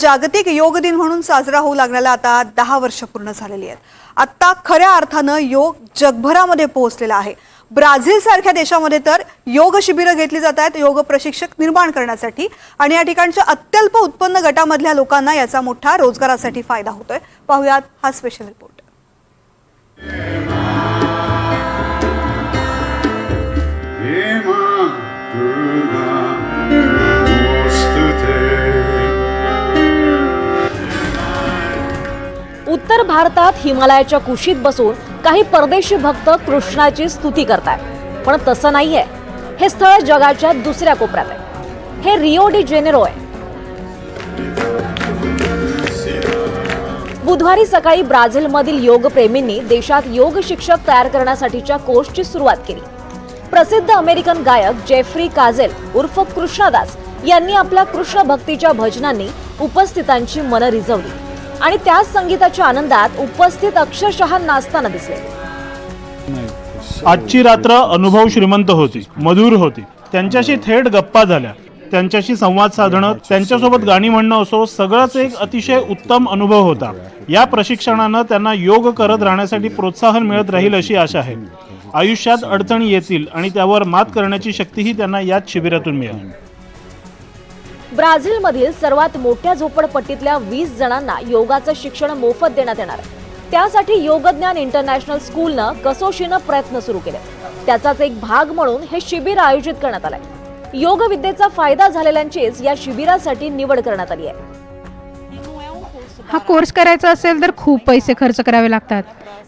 जागतिक योग दिन म्हणून साजरा होऊ लागण्याला आता दहा वर्ष पूर्ण झालेली आहेत. आत्ता खऱ्या अर्थानं योग जगभरामध्ये पोहोचलेला आहे. ब्राझील सारख्या देशामध्ये तर योग शिबिरं घेतली जात आहेत योग प्रशिक्षक निर्माण करण्यासाठी आणि या ठिकाणच्या अत्यल्प उत्पन्न गटामधल्या लोकांना याचा मोठा रोजगारासाठी फायदा होतोय. पाहुयात हा स्पेशल रिपोर्ट उत्तर भारतात हिमालयाच्या कुशीत बसून काही परदेशी भक्त कृष्णाची स्तुती करतात पण तसं नाहीये. हे स्थळ जगाच्या दुसऱ्या कोपऱ्यात आहे. हे रिओ डी जेनेरो आहे. बुधवारी सकाळी ब्राझीलमधील योगप्रेमींनी देशात योग शिक्षक तयार करण्यासाठीच्या कोर्सची सुरुवात केली. प्रसिद्ध अमेरिकन गायक जेफ्री काझेल उर्फ कृष्णदास यांनी आपल्या कृष्ण भक्तीच्या भजनांनी उपस्थितांची मनं रिझवली. आणि त्याच संगीताच्या आनंदात उपस्थित अक्षरशः नाचताना दिसले. आजची रात्र अनुभव श्रीमंत होती मधुर होती. त्यांच्याशी थेट गप्पा झाल्या. त्यांच्याशी संवाद साधणं त्यांच्यासोबत गाणी म्हणणं असो सगळंच एक अतिशय उत्तम अनुभव होता. या प्रशिक्षणानं त्यांना योग करत राहण्यासाठी प्रोत्साहन मिळत राहील अशी आशा आहे. आयुष्यात अडचणी येतील आणि त्यावर मात करण्याची शक्तीही त्यांना याच शिबिरातून मिळेल. ब्राझीलमधील सर्वात मोठ्या झोपडपट्टीतल्या वीस जणांना योगाचं शिक्षण मोफत देण्यात येणार. आहे त्यासाठी योगज्ञान इंटरनॅशनल स्कूलनं कसोशीनं प्रयत्न सुरू केले. त्याचाच एक भाग म्हणून हे शिबिर आयोजित करण्यात आलंय. योगविद्येचा फायदा झालेल्यांचीच या शिबिरासाठी निवड करण्यात आली आहे. हा कोर्स करायचा असेल तर खूप पैसे खर्च करावे लागतात.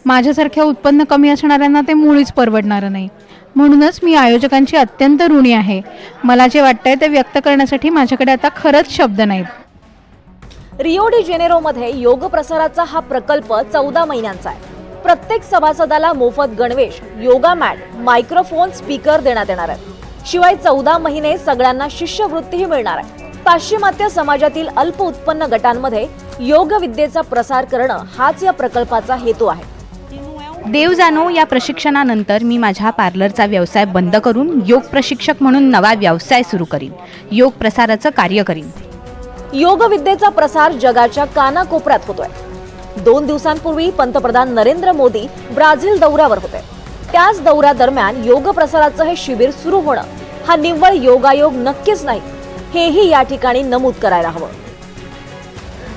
माझ्यासारख्या उत्पन्न कमी असणाऱ्यांना ते मुळीच परवडणारं नाही. म्हणूनच मी आयोजकांची अत्यंत ऋणी आहे. मला जे वाटतंय ते व्यक्त करण्यासाठी माझ्याकडे आता खरंच शब्द नाहीत. रिओ डी जेनेरोमध्ये योग प्रसाराचा हा प्रकल्प चौदा महिन्यांचा आहे. प्रत्येक सभासदाला मोफत गणवेश योगा मॅट मायक्रोफोन स्पीकर देण्यात येणार आहे शिवाय चौदा महिने सगळ्यांना शिष्यवृत्तीही मिळणार आहे. पाश्चिमात्य समाजातील अल्प उत्पन्न गटांमध्ये योग विद्येचा प्रसार करणं हाच या प्रकल्पाचा हेतू आहे. देव जाणो या प्रशिक्षणानंतर मी माझ्या पार्लरचा व्यवसाय बंद करून योग प्रशिक्षक म्हणून नवा व्यवसाय सुरू करीन. योग प्रसाराचं कार्य करीन. योग विद्येचा प्रसार जगाच्या कानाकोपऱ्यात होतोय. दोन दिवसांपूर्वी पंतप्रधान नरेंद्र मोदी ब्राझील दौऱ्यावर होते. त्याच दौऱ्यादरम्यान योग प्रसाराचं हे शिबिर सुरू होणं हा निव्वळ योगायोग नक्कीच नाही. हेही या ठिकाणी नमूद करायला हवं.